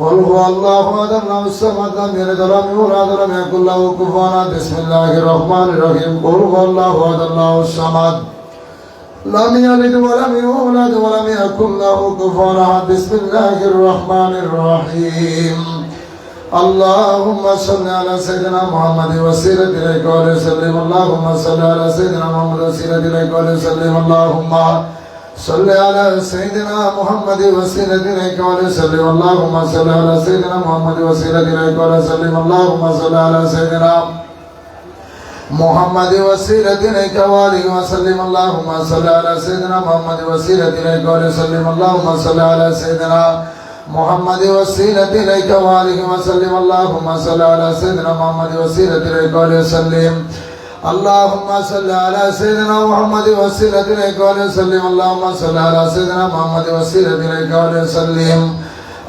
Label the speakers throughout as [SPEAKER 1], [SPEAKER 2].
[SPEAKER 1] قل الله احد الله الصمد لم يلد ولم يولد ولم يكن له كفوا. بسم الله الرحمن الرحيم. قل هو الله احد الله الصمد لم يلد ولم يولد ولم يكن له كفوا. بسم الله الرحمن الرحيم. اللهم صل على سيدنا محمد وسيلة إليك وسلم اللهم صل على سيدنا محمد وسيلة إليك وسلم اللهم صل على سيدنا محمد وسيلة إليك وسلم اللهم صل على سيدنا محمد وسيلة إليك وسلم اللهم صل على سيدنا محمد إليك وآله وسلم. اللهم صل على سيدنا محمد وسيلة إليك وسلم اللهم صل على سيدنا محمد وسيلة إليك وآله وسلم. اللهم صل على سيدنا محمد وسيلة إليك وسلم اللهم صل على سيدنا محمد وسيلة إليك وسلم اللهم صل على سيدنا محمد وسيلة إليك وسلم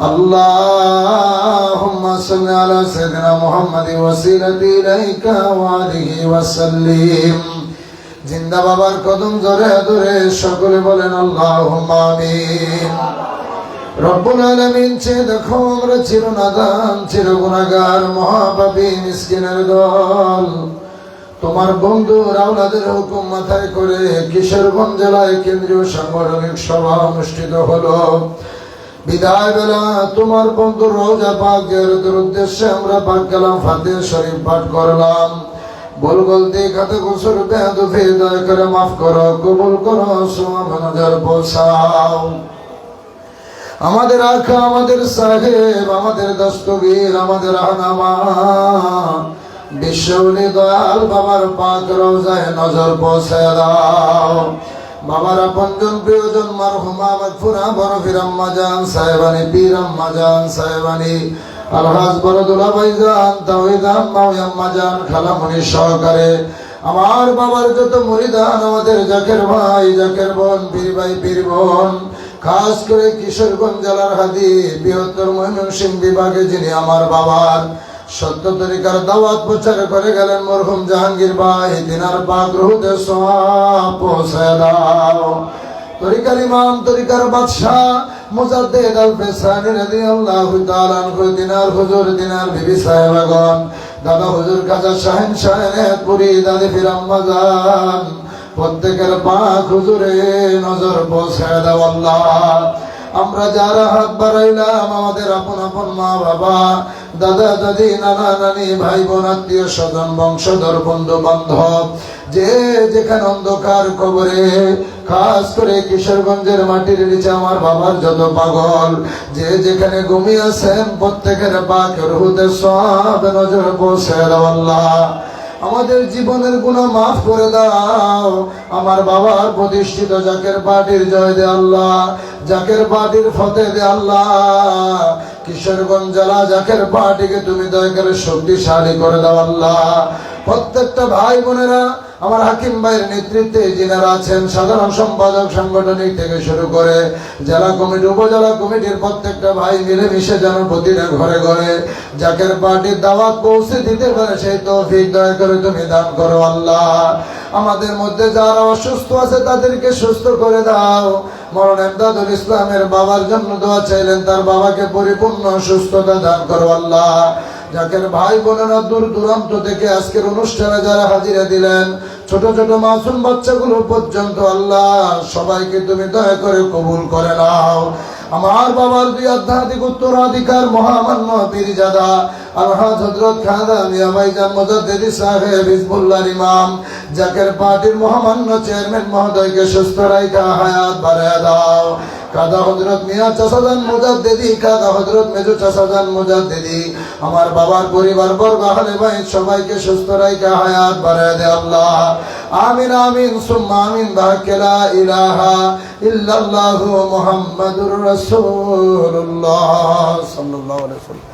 [SPEAKER 1] اللهم صل على سيدنا محمد وسيلة إليك وآله وسلم জিন্দা বাবার কদম ধরে ধরে সকলে বলেন আল্লাহ আমিন রব্বুল আলামিন চে দেখো আমরা চির নাদান চির গুনাহগার মহাপাপী মিসকিনের দল তোমার বন্ধু রাউলাদের হুকুম মাথায় করে কিশোরগঞ্জ জেলায় কেন্দ্রীয় সাংগঠনিক সভা অনুষ্ঠিত হলো। বিদায় বেলা তোমার বন্ধু রোজা পাক উদ্দেশ্যে আমরা পাক কালাম ফাতিহ শরীফ পাঠ করলাম। ভুল গলতি, খাতে গোসর বেদফি দয়া করে মাফ করো, কবুল করো সোয়া নজর আমাদের আখা, আমাদের সাহেব, আমাদের দস্তগীর, আমাদের আহনামা। বিশ্বলি দয়াল বাবার পাক রোজায় নজর পৌঁছায় দাও। বাবার আপনজন প্রিয়জন মারহুমা মাগফুরা বড় ফিরাম্মা জান, সাহেবানি পীর আম্মা জান, সাহেবানি আলহাজ বড় দুলা ভাইজান তাওহিদ আম্মা ওই আম্মা জান খালামণি সহকারে। আমার বাবার যত মুরিদান, আমাদের জাকের ভাই, জাকের বোন, পীর ভাই, পীর বোন, খাস করে কিশোরগঞ্জ জেলার হাদি বৃহত্তর ময়মনসিংহ বিভাগে যিনি আমার বাবার। সত্য তরিকার দাওয়াত প্রচার করে গেলেন মরহুম জাহাঙ্গীর ভাই। তিনার পাক রহুতে সওয়াব পৌঁছায় দাও। তরিকার ইমাম, তরিকার বাদশাহ মুজাদ্দিদ আল ফেসানি রাদিয়াল্লাহু তাআলা আনহু, দিনার হুজুর, দিনার বিবি সাহেবগণ, দাদা হুজুর কাজা শাহিন শাহের পুরি, দাদি ফিরাম্মা জান প্রত্যেকের পাক হুজুরে নজর পৌঁছায় দাও আল্লাহ। আমরা যারা হাত বাড়াইলাম, আমাদের আপন আপন মা বাবা, দাদা দাদি, নানা নানি, ভাই বোন, আত্মীয় স্বজন, বংশধর, বন্ধু বান্ধব, যে যেখানে অন্ধকার কবরে, খাস করে কিশোরগঞ্জের মাটির নিচে আমার বাবার যত পাগল, যে যেখানে ঘুমিয়ে আছেন, প্রত্যেকের পাকের হুদে সব নজর দাও আল্লাহ। আমাদের জীবনের গুণা মাফ করে দাও। আমার বাবার প্রতিষ্ঠিত জাকের পার্টির জয় দে আল্লাহ, জাকের পার্টির ফতে দে আল্লাহ। কিশোরগঞ্জ জেলা জাকের পার্টিকে তুমি দয়া করে শক্তিশালী করে দাও আল্লাহ। প্রত্যেকটা ভাই বোনেরা আমার হাকিম ভাইয়ের নেতৃত্বে যিনারা আছেন সাধারণ সম্পাদক সাংগঠনিক থেকে শুরু করে জেলা কমিটি, উপজেলা কমিটির প্রত্যেকটা ভাই মিলেমিশে যেন প্রতিটা ঘরে ঘরে জাকের পার্টির দাওয়াত পৌঁছে দিতে পারে, সেই তৌফিক দয়া করে তুমি দান করো আল্লাহ। আমাদের মধ্যে যারা অসুস্থ আছে তাদেরকে সুস্থ করে দাও। মরণ এমদাদুল ইসলামের বাবার জন্য দোয়া চাইলেন, তার বাবাকে পরিপূর্ণ সুস্থতা দান করো আল্লাহ। যাকের ভাই বোনেরা দূর দূরান্ত থেকে আজকের অনুষ্ঠানে যারা হাজিরা দিলেন, ছোট ছোট মাসুম বাচ্চাগুলো পর্যন্ত আল্লাহ সবাইকে তুমি দয়া করে কবুল করে নাও। আমার বাবার দুই আধ্যাত্মিক উত্তরাধিকার মহামান্য পীরজাদা, আলহাজ মিয়া ভাইজান সাহেব ইমাম, জাকের পার্টির মহামান্য চেয়ারম্যান মহোদয়কে সুস্থ রাইখা হায়াত বাড়ায় দাও। কাদা হজরত মিয়া চাষাদান মুজাদ্দিদি কাদা হজরত মেজু চাষাদান মুজাদ্দিদি, আমার বাবার পরিবার বর্গ আহলে ভাই সবাইকে সুস্থ রাইখা হায়াত বাড়ায় দে আল্লাহ। আমিন আমিন, সুম্মা আমিন বাহাক্কেলা ইলাহা ইল্লাল্লাহু মুহাম্মাদুর রাসূলুল্লাহ সাল্লাল্লাহু আলাইহি ওয়াসাল্লাম।